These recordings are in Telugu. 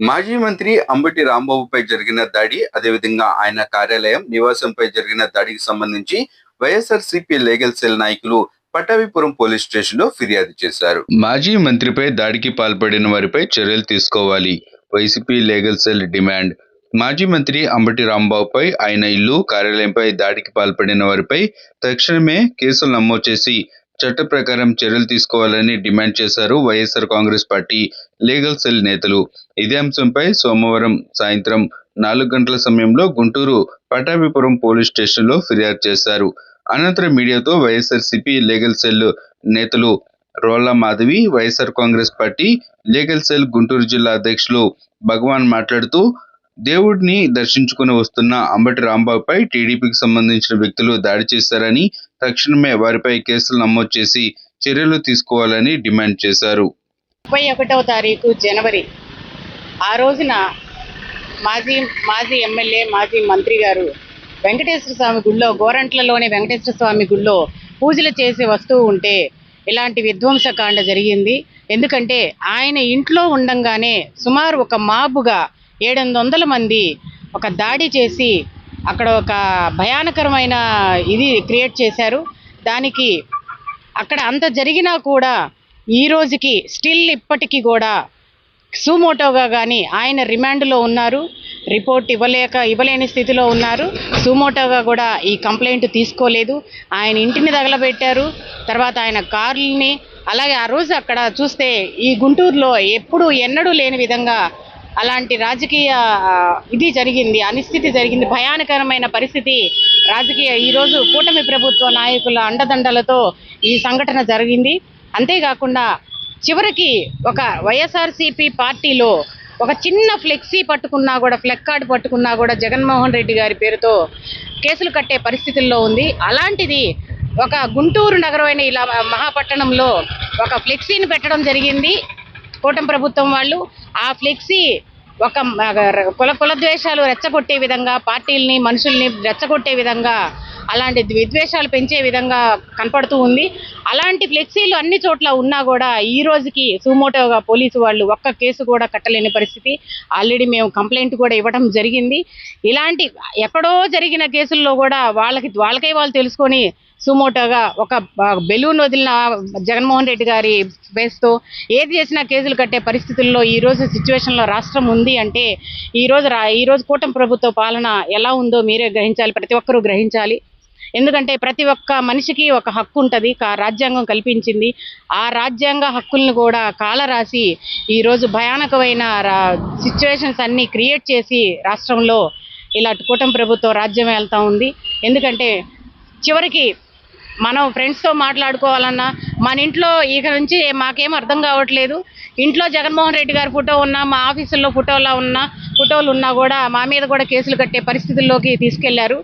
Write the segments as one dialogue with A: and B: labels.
A: మాజీ మంత్రి అంబటి రాంబాబుపై జరిగిన దాడి అదేవిధంగా ఆయన కార్యాలయం నివాసంపై జరిగిన దాడికి సంబంధించి వైఎస్ఆర్ సిపి లీగల్ సెల్ నాయకులు పటాభిపురం పోలీస్ స్టేషన్లో ఫిర్యాదు చేశారు. మాజీ మంత్రిపై దాడికి పాల్పడిన వారిపై చర్యలు తీసుకోవాలి. YCP legal cell demand. మాజీ మంత్రి అంబటి రాంబాబుపై ఆయన ఇల్లు కార్యాలయంపై దాడికి పాల్పడిన వారిపై తక్షణమే కేసులు నమోదు చేసి చట్ట ప్రకారం చర్యలు తీసుకోవాలని డిమాండ్ చేశారు YSR Congress party legal cell నేతలు. ఇదే అంశంపై సోమవారం సాయంత్రం నాలుగు గంటల సమయంలో గుంటూరు పటాభిపురం పోలీస్ స్టేషన్లో ఫిర్యాదు చేశారు. అనంతరం మీడియాతో వైఎస్ఆర్ సిపి లీగల్ సెల్ నేతలు Rolla Madhavi YSR Congress party legal cell Guntur జిల్లా అధ్యక్షులు భగవాన్ మాట్లాడుతూ దేవుడిని దర్శించుకుని వస్తున్న అంబటి రాంబాబుపై టీడీపీకి సంబంధించిన వ్యక్తులు దాడి చేశారని తక్షణమే వారిపై కేసులు నమోదు చేసి చర్యలు తీసుకోవాలని డిమాండ్ చేశారు.
B: ముప్పై ఒకటవ తారీఖు జనవరి ఆ రోజున మాజీ మాజీ ఎమ్మెల్యే మాజీ మంత్రి గారు వెంకటేశ్వర స్వామి గుళ్ళో గోరంట్లలోని వెంకటేశ్వర స్వామి గుళ్ళో పూజలు చేసి వస్తూ ఉంటే ఇలాంటి విధ్వంసకాండ జరిగింది. ఎందుకంటే ఆయన ఇంట్లో ఉండంగానే సుమారు ఒక మాబుగా ఏడెనిమిది వందల మంది ఒక దాడి చేసి అక్కడ ఒక భయానకరమైన ఇది క్రియేట్ చేశారు. దానికి అక్కడ అంత జరిగినా కూడా ఈ రోజుకి స్టిల్ ఇప్పటికీ కూడా సుమోటోగా కానీ ఆయన రిమాండ్లో ఉన్నారు. రిపోర్ట్ ఇవ్వలేక ఇవ్వలేని స్థితిలో ఉన్నారు. సుమోటోగా కూడా ఈ కంప్లైంట్ తీసుకోలేదు. ఆయన ఇంటిని తగలబెట్టారు తర్వాత ఆయన కార్లని అలాగే ఆ రోజు అక్కడ చూస్తే ఈ గుంటూరులో ఎప్పుడు ఎన్నడూ లేని విధంగా అలాంటి రాజకీయ ఇది జరిగింది అనిస్థితి జరిగింది భయానకరమైన పరిస్థితి. రాజకీయ ఈరోజు కూటమి ప్రభుత్వ నాయకుల అండదండలతో ఈ సంఘటన జరిగింది. అంతేకాకుండా చివరికి ఒక వైఎస్ఆర్సీపీ పార్టీలో ఒక చిన్న ఫ్లెక్సీ పట్టుకున్నా కూడా ఫ్లెక్ కార్డు పట్టుకున్నా కూడా జగన్మోహన్ రెడ్డి గారి పేరుతో కేసులు కట్టే పరిస్థితుల్లో ఉంది. అలాంటిది ఒక గుంటూరు నగరమైన ఇలా మహాపట్టణంలో ఒక ఫ్లెక్సీని పెట్టడం జరిగింది. కూటమి ప్రభుత్వం వాళ్ళు ఆ ఫ్లెక్సీ ఒక కుల కుల ద్వేషాలు రెచ్చగొట్టే విధంగా పార్టీల్ని మనుషుల్ని రెచ్చగొట్టే విధంగా అలాంటి విద్వేషాలు పెంచే విధంగా కనపడుతూ ఉంది. అలాంటి ఫ్లెక్సీలు అన్ని చోట్ల ఉన్నా కూడా ఈ రోజుకి సుమోటోగా పోలీసు వాళ్ళు ఒక్క కేసు కూడా కట్టలేని పరిస్థితి. ఆల్రెడీ మేము కంప్లైంట్ కూడా ఇవ్వడం జరిగింది. ఇలాంటి ఎక్కడో జరిగిన కేసుల్లో కూడా వాళ్ళకి వాళ్ళకై వాళ్ళు తెలుసుకొని సుమోటోగా ఒక బెలూన్ వదిలిన జగన్మోహన్ రెడ్డి గారి బేస్తో ఏది చేసినా కేసులు కట్టే పరిస్థితుల్లో ఈరోజు సిచ్యువేషన్లో రాష్ట్రం ఉంది అంటే ఈరోజు రా ఈ రోజు కూటమి ప్రభుత్వ పాలన ఎలా ఉందో మీరే గ్రహించాలి ప్రతి ఒక్కరూ గ్రహించాలి. ఎందుకంటే ప్రతి ఒక్క మనిషికి ఒక హక్కు ఉంటుంది రాజ్యాంగం కల్పించింది. ఆ రాజ్యాంగ హక్కుల్ని కూడా కాలరాసి ఈరోజు భయానకమైన రా సిచ్యువేషన్స్ అన్నీ క్రియేట్ చేసి రాష్ట్రంలో ఇలా కూటమి ప్రభుత్వం రాజ్యం వెళ్తూ ఉంది. ఎందుకంటే చివరికి మనం ఫ్రెండ్స్తో మాట్లాడుకోవాలన్నా మన ఇంట్లో ఇక నుంచి మాకేం అర్థం కావట్లేదు. ఇంట్లో జగన్మోహన్ రెడ్డి గారి ఫోటో ఉన్నా మా ఆఫీసుల్లో ఫోటోలా ఉన్నా ఫోటోలు ఉన్నా కూడా మా మీద కూడా కేసులు కట్టే పరిస్థితుల్లోకి తీసుకెళ్ళారు.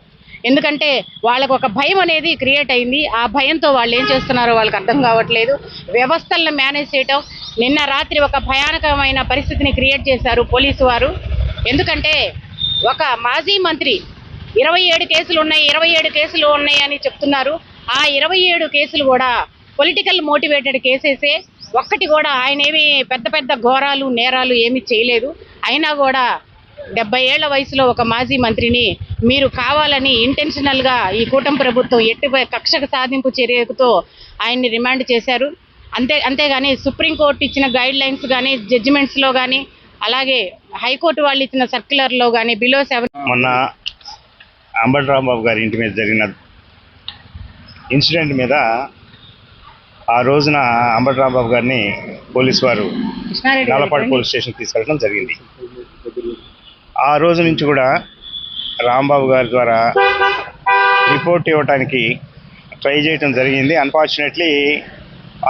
B: ఎందుకంటే వాళ్ళకు ఒక భయం అనేది క్రియేట్ అయింది. ఆ భయంతో వాళ్ళు ఏం చేస్తున్నారో వాళ్ళకి అర్థం కావట్లేదు. వ్యవస్థలను మేనేజ్ చేయటం నిన్న రాత్రి ఒక భయానకమైన పరిస్థితిని క్రియేట్ చేశారు పోలీసు వారు. ఎందుకంటే ఒక మాజీ మంత్రి ఇరవై ఏడు కేసులు ఉన్నాయి ఇరవై ఏడు కేసులు ఉన్నాయని చెప్తున్నారు. ఆ ఇరవై ఏడు కేసులు కూడా పొలిటికల్ మోటివేటెడ్ కేసెసే ఒక్కటి కూడా ఆయన ఏమి పెద్ద పెద్ద ఘోరాలు నేరాలు ఏమీ చేయలేదు. అయినా కూడా డెబ్బై ఏళ్ళ వయసులో ఒక మాజీ మంత్రిని మీరు కావాలని ఇంటెన్షనల్గా ఈ కూటమి ప్రభుత్వం ఎట్టిపై కక్షకు సాధింపు చర్యతో ఆయన్ని రిమాండ్ చేశారు. అంతే అంతేగాని సుప్రీంకోర్టు ఇచ్చిన గైడ్ లైన్స్ కానీ జడ్జిమెంట్స్లో కానీ అలాగే హైకోర్టు వాళ్ళు ఇచ్చిన సర్క్యులర్లో కానీ బిలో సెవెన్
C: మొన్న అంబటి రాంబాబు గారి ఇంటి మీద జరిగిన ఇన్సిడెంట్ మీద ఆ రోజున అంబటి రాంబాబు గారిని పోలీసు వారు నల్లపాడు పోలీస్ స్టేషన్ తీసుకెళ్ళడం జరిగింది. ఆ రోజు నుంచి కూడా రాంబాబు గారి ద్వారా రిపోర్ట్ ఇవ్వటానికి ట్రై చేయటం జరిగింది. అన్ఫార్చునేట్లీ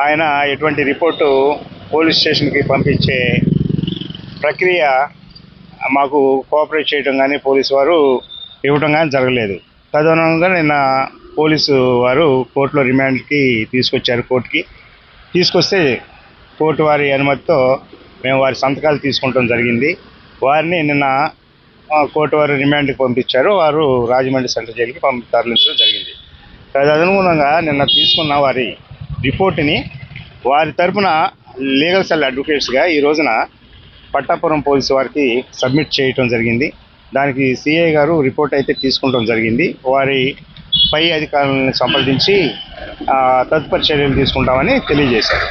C: ఆయన ఎటువంటి రిపోర్టు పోలీస్ స్టేషన్కి పంపించే ప్రక్రియ మాకు కోఆపరేట్ చేయడం కానీ పోలీసు వారు ఇవ్వటం కానీ జరగలేదు. తదనుగుణంగా నిన్న పోలీసు వారు కోర్టులో రిమాండ్కి తీసుకొచ్చారు కోర్టుకి. తీసుకొస్తే కోర్టు వారి అనుమతితో మేము వారి సంతకాలు తీసుకుంటాం జరిగింది. వారిని నిన్న కోర్టు వారు రిమాండ్కి పంపించారు. వారు రాజమండ్రి సెంట్రల్ జైలుకి పంపి తరలించడం జరిగింది. తదనుగుణంగా నిన్న తీసుకున్న వారి రిపోర్టుని వారి తరపున లీగల్ సెల్ అడ్వకేట్స్గా ఈ రోజున పట్టాపురం పోలీసు వారికి సబ్మిట్ చేయటం జరిగింది. దానికి సిఐ గారు రిపోర్ట్ అయితే తీసుకుంటాం జరిగింది. వారి పై అధికారులను సంప్రదించి తదుపరి చర్యలు తీసుకుంటామని తెలియజేశారు.